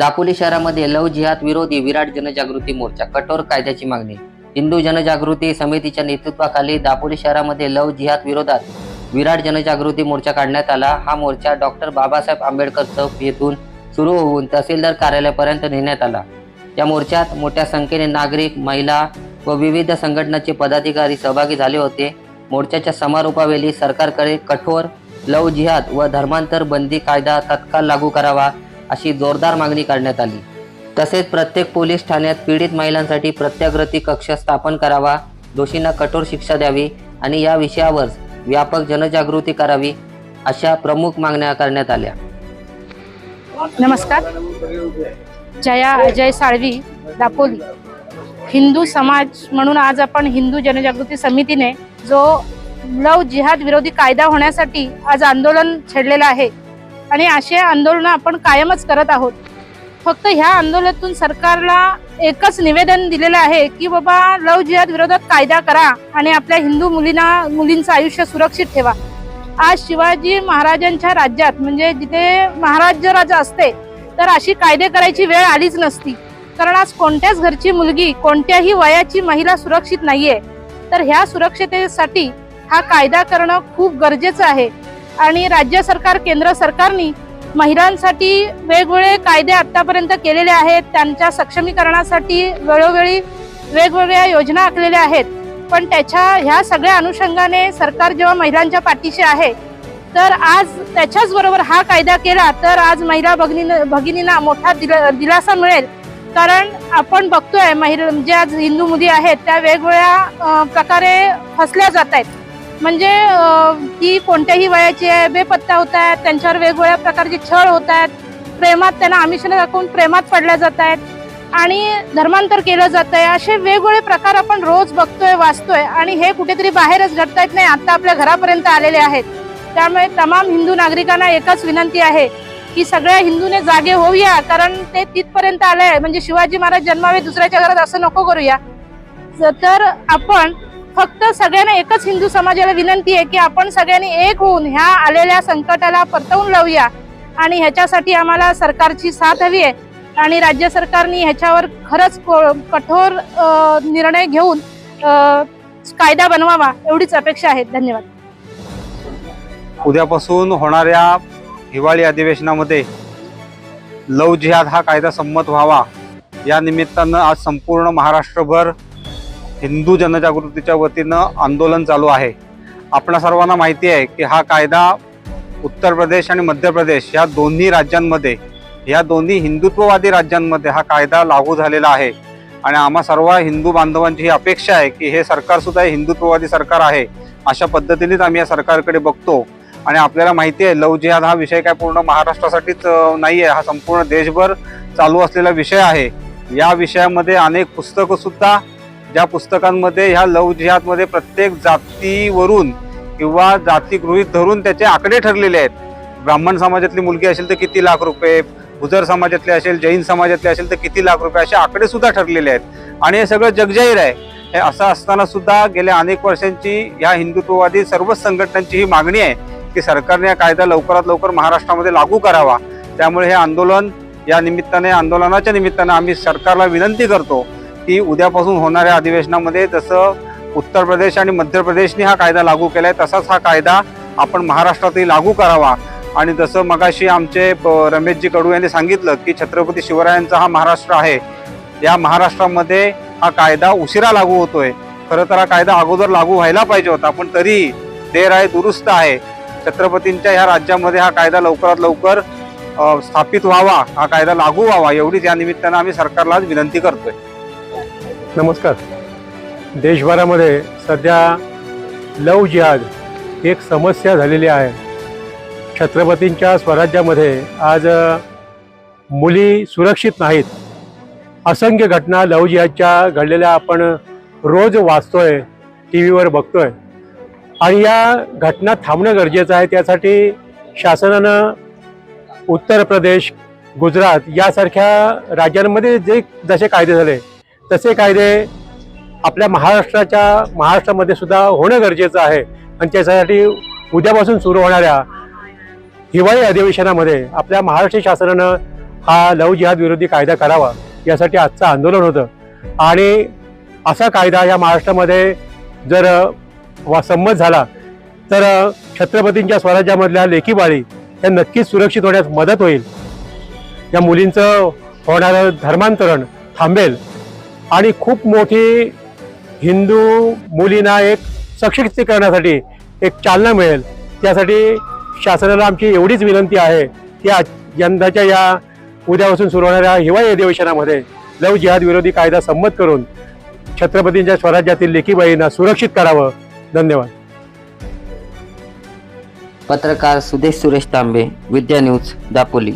दापोली शहरामध्ये लव जिहाद विरोधी विराट जनजागृती मोर्चा कठोर कायद्याची मागणी. हिंदू जनजागृती समितीच्या नेतृत्वाखाली दापोली शहरामध्ये लव जिहाद विरोधात विराट जनजागृती मोर्चा काढण्यात आला. हा मोर्चा डॉक्टर बाबासाहेब आंबेडकर चौक येथून सुरू होऊन तहसीलदार कार्यालयापर्यंत नेण्यात आला. या मोर्चात मोठ्या संख्येने नागरिक महिला व विविध संघटनांचे पदाधिकारी सहभागी झाले होते. मोर्चाच्या समारोपावेळी सरकारकडे कठोर लव जिहाद व धर्मांतर बंदी कायदा तत्काळ लागू करावा अशी जोरदार मागणी करण्यात आली. तसेच प्रत्येक पोलीस ठाण्यात पीडित महिलांसाठी प्रत्याग्रती कक्ष स्थापन करावा दोषींना कठोर शिक्षा द्यावी आणि या विषयावर व्यापक जनजागृती करावी अशा प्रमुख मागण्या करण्यात आल्या. नमस्कार. जया अजय साळवी दापोली. हिंदू समाज म्हणून आज आपण हिंदू जनजागृती समितीने जो लव जिहाद विरोधी कायदा होण्यासाठी आज आंदोलन छेडलेलं आहे. आणि असे आंदोलन आपण कायमच करत आहोत. फक्त ह्या आंदोलनातून सरकारला एकच निवेदन दिलेलं आहे की बाबा लव जिहाद विरोधात कायदा करा आणि आपल्या हिंदू मुलींना मुलींचं आयुष्य सुरक्षित ठेवा. आज शिवाजी महाराजांच्या राज्यात म्हणजे जिथे महाराज राजा असते तर अशी कायदे करायची वेळ आलीच नसती. कारण आज कोणत्याच घरची मुलगी कोणत्याही वयाची महिला सुरक्षित नाहीये. तर ह्या सुरक्षितेसाठी हा कायदा करणं खूप गरजेचं आहे. आणि राज्य सरकार केंद्र सरकारनी महिलांसाठी वेगवेगळे कायदे आतापर्यंत केलेले आहेत. त्यांच्या सक्षमीकरणासाठी वेळोवेळी वेगवेगळ्या योजना आखलेल्या आहेत. पण त्याच्या ह्या सगळ्या अनुषंगाने सरकार जेव्हा महिलांच्या पाठीशी आहे तर आज त्याच्याच बरोबर हा कायदा केला तर आज महिला भगिनी भगिनींना मोठा दिला दिलासा मिळेल. कारण आपण बघतोय महिला जे आज हिंदू मुली आहेत त्या वेगवेगळ्या प्रकारे फसल्या जात आहेत. म्हणजे की कोणत्याही वयाची आहे बेपत्ता होत आहेत त्यांच्यावर वेगवेगळ्या प्रकारचे छळ होत आहेत प्रेमात त्यांना आमिषाने दाखवून प्रेमात पडल्या जात आहेत आणि धर्मांतर केलं जात आहे असे वेगवेगळे प्रकार आपण रोज बघतोय वाचतोय आणि हे कुठेतरी बाहेरच घडतायत नाही आता आपल्या घरापर्यंत आलेले आहेत. त्यामुळे तमाम हिंदू नागरिकांना एकच विनंती आहे की सगळ्या हिंदूने जागे होऊया कारण ते तिथपर्यंत आलंय. म्हणजे शिवाजी महाराज जन्मावे दुसऱ्याच्या घरात असं नको करूया. तर आपण फक्त सगळ्यांना एकच हिंदू समाजाला विनंती आहे की आपण सगळ्यांनी एक होऊन ह्या आलेल्या संकटाला परतवून लावूया. आणि ह्याच्यासाठी आम्हाला सरकारची साथ हवी आहे. आणि राज्य सरकारने ह्याच्यावर खरंच कठोर निर्णय घेऊन कायदा बनवावा एवढीच अपेक्षा आहे. धन्यवाद. उद्यापासून होणाऱ्या हिवाळी अधिवेशनामध्ये लव जिहाद हा कायदा संमत व्हावा. या निमित्तानं आज संपूर्ण महाराष्ट्रभर हिंदू जनजागृतीच्या वतीनं आंदोलन चालू आहे. आपणा सर्वांना माहिती आहे की हा कायदा उत्तर प्रदेश आणि मध्य प्रदेश या दोन्ही राज्यांमध्ये या दोन्ही हिंदुत्ववादी राज्यांमध्ये हा कायदा लागू झालेला आहे. आणि आम्हा सर्व हिंदू बांधवांची ही अपेक्षा आहे की हे सरकारसुद्धा हिंदुत्ववादी सरकार आहे अशा पद्धतीनेच आम्ही या सरकारकडे बघतो. आणि आपल्याला माहिती आहे लव जिहाद हा विषय काय पूर्ण महाराष्ट्रासाठीच नाही आहे हा संपूर्ण देशभर चालू असलेला विषय आहे. या विषयामध्ये अनेक पुस्तकंसुद्धा ज्या पुस्तकांमध्ये ह्या लव जिहादमध्ये प्रत्येक जातीवरून किंवा जातीगृहीत धरून त्याचे आकडे ठरलेले आहेत. ब्राह्मण समाजातली मुलगी असेल तर किती लाख रुपये गुजर समाजातले असेल जैन समाजातले असेल तर किती लाख रुपये असे आकडे सुद्धा ठरलेले आहेत. आणि हे सगळं जगजाहीर आहे. हे असं असताना सुद्धा गेल्या अनेक वर्षांची या हिंदुत्ववादी सर्वच संघटनांची ही मागणी आहे की सरकारने हा कायदा लवकरात लवकर महाराष्ट्रामध्ये लागू करावा. त्यामुळे हे आंदोलन या निमित्ताने आंदोलनाच्या निमित्ताने आम्ही सरकारला विनंती करतो की उद्यापासून होणाऱ्या अधिवेशनामध्ये जसं उत्तर प्रदेश आणि मध्य प्रदेशने हा कायदा लागू केला आहे तसाच हा कायदा आपण महाराष्ट्रातही लागू करावा. आणि जसं मगाशी आमचे ब- रमेशजी कडू यांनी सांगितलं की छत्रपती शिवरायांचा हा महाराष्ट्र आहे या महाराष्ट्रामध्ये हा कायदा उशिरा लागू होतोय. खरं तर हा कायदा अगोदर लागू व्हायला पाहिजे होता पण तरी देर आहे दुरुस्त आहे. छत्रपतींच्या ह्या राज्यामध्ये हा कायदा लवकरात लवकर स्थापित व्हावा हा कायदा लागू व्हावा एवढीच या निमित्तानं आम्ही सरकारला विनंती करतोय. नमस्कार. देशभरामध्ये सध्या लव जिहाद ही एक समस्या झालेली आहे. छत्रपतींच्या स्वराज्यामध्ये आज मुली सुरक्षित नाहीत. असंख्य घटना लव जिहादच्या घडलेल्या आपण रोज वाचतोय टी व्हीवर बघतोय. आणि या घटना थांबणं गरजेचं आहे. त्यासाठी शासनानं उत्तर प्रदेश गुजरात यासारख्या राज्यांमध्ये जे जसे कायदे झाले तसे कायदे आपल्या महाराष्ट्राच्या महाराष्ट्रामध्ये सुद्धा होणं गरजेचं आहे. आणि त्याच्यासाठी उद्यापासून सुरू होणाऱ्या हिवाळी अधिवेशनामध्ये आपल्या महाराष्ट्र शासनानं हा लव जिहाद विरोधी कायदा करावा यासाठी आजचं आंदोलन होतं. आणि असा कायदा या महाराष्ट्रामध्ये जर वा संमत झाला तर छत्रपतींच्या स्वराज्यामधल्या लेखीबाळी या नक्कीच सुरक्षित होण्यास मदत होईल. या मुलींचं होणारं धर्मांतरण थांबेल. आणि खूप मोठी हिंदू मुलींना एक सशक्तीकरणासाठी एक चालना मिळेल. त्यासाठी शासनाला आमची एवढीच विनंती आहे की यंदाच्या या उद्यापासून सुरू होणाऱ्या हिवाळी अधिवेशनामध्ये लव जिहाद विरोधी कायदा संमत करून छत्रपतींच्या स्वराज्यातील लेखीबाईंना सुरक्षित करावं. धन्यवाद. पत्रकार सुदेश सुरेश तांबे विद्या न्यूज दापोली.